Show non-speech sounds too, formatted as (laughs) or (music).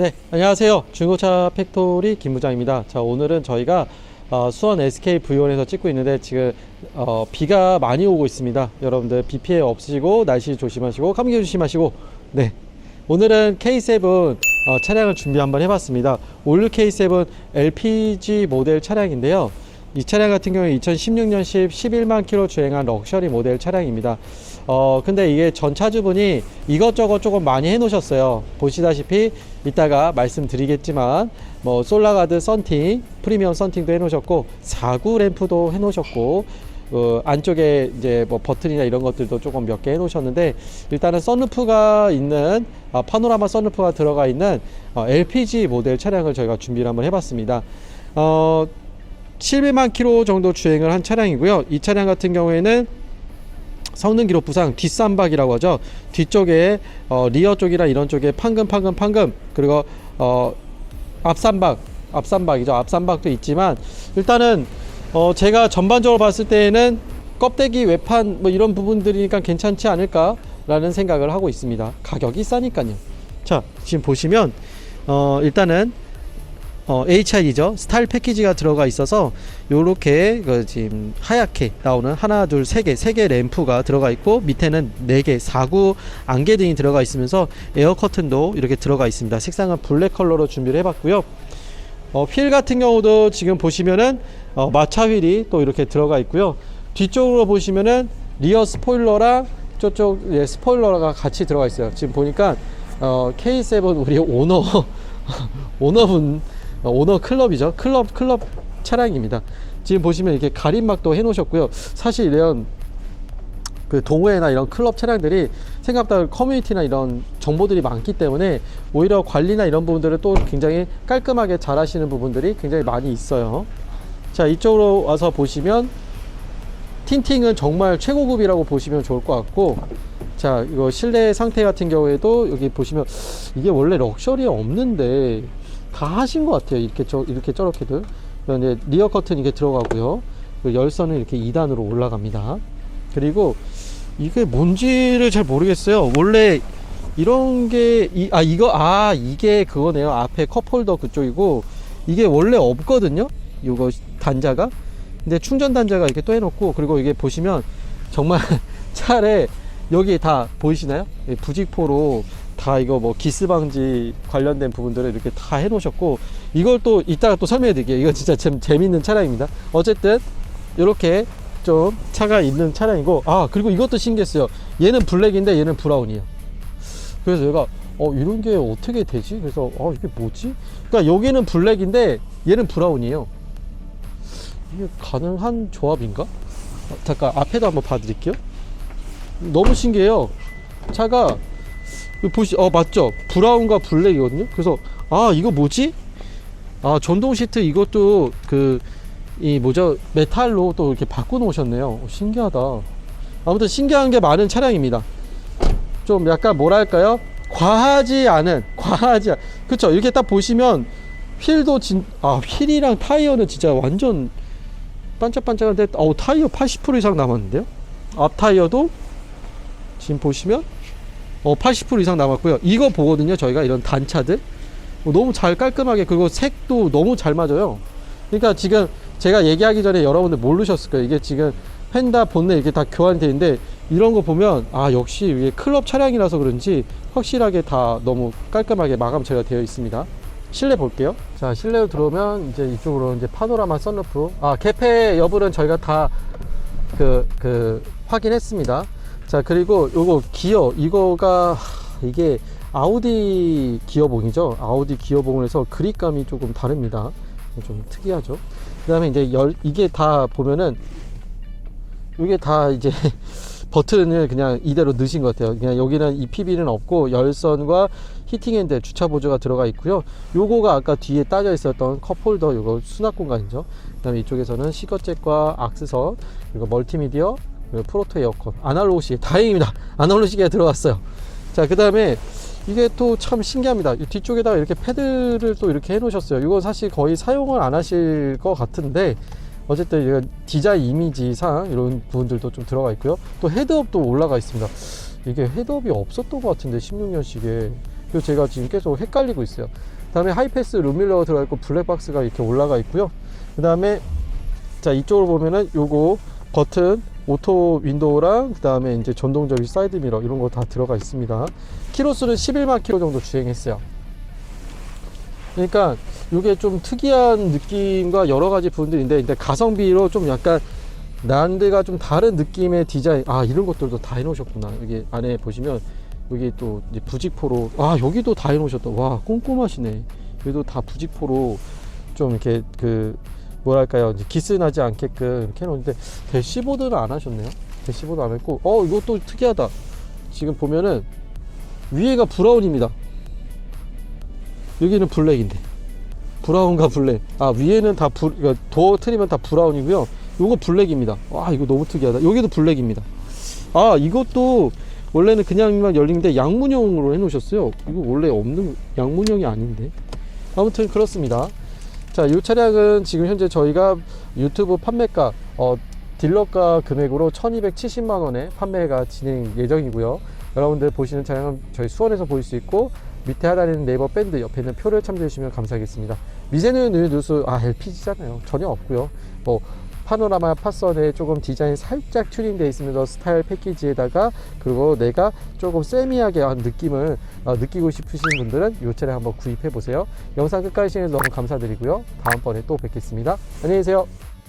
네, 안녕하세요. 중고차 팩토리 김부장입니다. 자, 오늘은 저희가 어, 수원 SK V1에서 찍고 있는데 지금 어, 비가 많이 오고 있습니다. 여러분들 비 피해 없으시고 날씨 조심하시고 감기 조심하시고 네. 오늘은 K7 어, 차량을 준비 한번 해봤습니다. 올 K7 LPG 모델 차량인데요. 이 차량 같은 경우에 2016년식 11만 킬로 주행한 럭셔리 모델 차량입니다. 어, 근데 이게 전 차주분이 이것저것 조금 많이 해 놓으셨어요. 보시다시피 이따가 말씀드리겠지만 뭐 솔라가드 썬팅, 프리미엄 썬팅도 해 놓으셨고 사구 램프도 해 놓으셨고 어, 안쪽에 이제 뭐 버튼이나 이런 것들도 조금 몇 개 해 놓으셨는데 일단은 썬루프가 있는 아, 파노라마 썬루프가 들어가 있는 어, LPG 모델 차량을 저희가 준비를 한번 해봤습니다. 어, 700만 킬로 정도 주행을 한 차량이고요. 이 차량 같은 경우에는 성능 기록 부상 뒷삼박이라고 하죠. 뒤쪽에 어, 리어 쪽이나 이런 쪽에 판금 판금 판금 그리고 어, 앞삼박 앞삼박이죠. 앞삼박도 있지만 일단은 어, 제가 전반적으로 봤을 때에는 껍데기 외판 뭐 이런 부분들이니까 괜찮지 않을까라는 생각을 하고 있습니다. 가격이 싸니까요. 자 지금 보시면 어, 일단은 어, HID죠. 스타일 패키지가 들어가 있어서 요렇게 그 지금 하얗게 나오는 하나, 둘, 세 개, 세 개 램프가 들어가 있고 밑에는 네 개, 사구 안개 등이 들어가 있으면서 에어 커튼도 이렇게 들어가 있습니다. 색상은 블랙 컬러로 준비를 해봤고요. 어, 휠 같은 경우도 지금 보시면은 어, 마차 휠이 또 이렇게 들어가 있고요. 뒤쪽으로 보시면은 리어 스포일러랑 저쪽 예, 스포일러가 같이 들어가 있어요. 지금 보니까 어, K7 우리 오너 (laughs) 오너분 어, 오너 클럽이죠. 클럽 클럽 차량입니다. 지금 보시면 이렇게 가림막도 해 놓으셨고요. 사실 이런 그 동호회나 이런 클럽 차량들이 생각보다 커뮤니티나 이런 정보들이 많기 때문에 오히려 관리나 이런 부분들을 또 굉장히 깔끔하게 잘 하시는 부분들이 굉장히 많이 있어요. 자, 이쪽으로 와서 보시면 틴팅은 정말 최고급이라고 보시면 좋을 것 같고 자, 이거 실내 상태 같은 경우에도 여기 보시면 이게 원래 럭셔리에 없는데 다 하신 것 같아요. 이렇게 저 이렇게 저렇게들. 이제 리어 커튼 이게 들어가고요. 열선은 이렇게 2단으로 올라갑니다. 그리고 이게 뭔지를 잘 모르겠어요. 원래 이런 게, 이, 아, 이거, 아, 이게 그거네요. 앞에 컵홀더 그쪽이고, 이게 원래 없거든요. 이거 단자가. 근데 충전 단자가 이렇게 또 해놓고, 그리고 이게 보시면 정말 (laughs) 차례 여기 다 보이시나요? 이 부직포로 다 이거 뭐 기스 방지 관련된 부분들을 이렇게 다 해놓으셨고, 이걸 또 이따가 또 설명해 드릴게요. 이거 진짜 참 재밌는 차량입니다. 어쨌든, 이렇게 좀 차가 있는 차량이고 아 그리고 이것도 신기했어요. 얘는 블랙인데 얘는 브라운이에요. 그래서 얘가 어 이런 게 어떻게 되지? 그래서 어 이게 뭐지? 그러니까 여기는 블랙인데 얘는 브라운이에요. 이게 가능한 조합인가? 어, 잠깐 앞에도 한번 봐드릴게요. 너무 신기해요. 차가 보시 어 맞죠. 브라운과 블랙이거든요. 그래서 아 이거 뭐지? 아 전동 시트 이것도 그 이 뭐죠? 메탈로 또 이렇게 바꿔 놓으셨네요. 어, 신기하다. 아무튼 신기한 게 많은 차량입니다. 좀 약간 뭐랄까요? 과하지 않은 과하지 않 그쵸? 이렇게 딱 보시면 휠도 진 아 휠이랑 타이어는 진짜 완전 반짝반짝한데 어 타이어 80% 이상 남았는데요? 앞 타이어도 지금 보시면 어 80% 이상 남았고요 이거 보거든요 저희가 이런 단차들 어, 너무 잘 깔끔하게 그리고 색도 너무 잘 맞아요 그러니까 지금 제가 얘기하기 전에 여러분들 모르셨을 거예요. 이게 지금 펜다 본네 이게 다 교환되어 있는데 이런 거 보면 아 역시 이게 클럽 차량이라서 그런지 확실하게 다 너무 깔끔하게 마감 처리가 되어 있습니다. 실내 볼게요. 자 실내로 들어오면 이제 이쪽으로 이제 파노라마 썬루프 아 개폐 여부는 저희가 다 그그 확인했습니다. 자 그리고 요거 기어 이거가 하, 이게 아우디 기어봉이죠. 아우디 기어봉을 해서 그립감이 조금 다릅니다. 좀 특이하죠. 그 다음에 이제 열, 이게 다 보면은, 이게 다 이제 (laughs) 버튼을 그냥 이대로 넣으신 것 같아요. 그냥 여기는 EPB는 없고 열선과 히팅핸들 주차 보조가 들어가 있고요. 요거가 아까 뒤에 따져 있었던 컵홀더 요거 수납 공간이죠. 그 다음에 이쪽에서는 시거잭과 악스선 그리고 멀티미디어 프로토 에어컨 아날로그 시계 다행입니다. 아날로그 시계가 들어갔어요. 자 그 다음에 이게 또 참 신기합니다. 이 뒤쪽에다가 이렇게 패드를 또 이렇게 해 놓으셨어요. 이거 사실 거의 사용을 안 하실 것 같은데 어쨌든 디자인 이미지상 이런 부분들도 좀 들어가 있고요. 또 헤드업도 올라가 있습니다. 이게 헤드업이 없었던 것 같은데 16년식에 그래서 제가 지금 계속 헷갈리고 있어요. 그 다음에 하이패스 룸밀러가 들어가 있고 블랙박스가 이렇게 올라가 있고요. 그 다음에 자 이쪽으로 보면은 요거 버튼 오토 윈도우랑 그 다음에 이제 전동적인 사이드 미러 이런 거 다 들어가 있습니다. 키로수는 11만 킬로 정도 주행했어요. 그러니까 이게 좀 특이한 느낌과 여러 가지 부분들인데 근데 가성비로 좀 약간 난데가 좀 다른 느낌의 디자인 아 이런 것들도 다 해놓으셨구나 여기 안에 보시면 여기 또 부직포로 아 여기도 다 해놓으셨다 와 꼼꼼하시네 여기도 다 부직포로 좀 이렇게 그 뭐랄까요? 이제 기스나지 않게끔 이렇게 해놓는데 대시보드는 안 하셨네요? 대시보드 안 했고. 어 이것도 특이하다. 지금 보면은 위에가 브라운입니다. 여기는 블랙인데. 브라운과 블랙. 아 위에는 다 부, 그러니까 도어 트림은 다 브라운이고요. 요거 블랙입니다. 와 이거 너무 특이하다. 여기도 블랙입니다. 아 이것도 원래는 그냥만 열리는데 양문형으로 해놓으셨어요. 이거 원래 없는 양문형이 아닌데. 아무튼 그렇습니다 자 이 차량은 지금 현재 저희가 유튜브 판매가 어, 딜러가 금액으로 1270만 원에 판매가 진행 예정이고요. 여러분들 보시는 차량은 저희 수원에서 보일 수 있고 밑에 하단에는 네이버 밴드 옆에 있는 표를 참조해 주시면 감사하겠습니다. 미세는 뉴스 아 LPG잖아요. 전혀 없고요. 뭐 파노라마 파선에 조금 디자인 살짝 튜닝되어 있으면서 스타일 패키지에다가 그리고 내가 조금 세미하게 한 느낌을 어, 느끼고 싶으신 분들은 이 차량 한번 구입해 보세요. 영상 끝까지 시청해 주셔서 너무 감사드리고요. 다음번에 또 뵙겠습니다. 안녕히 계세요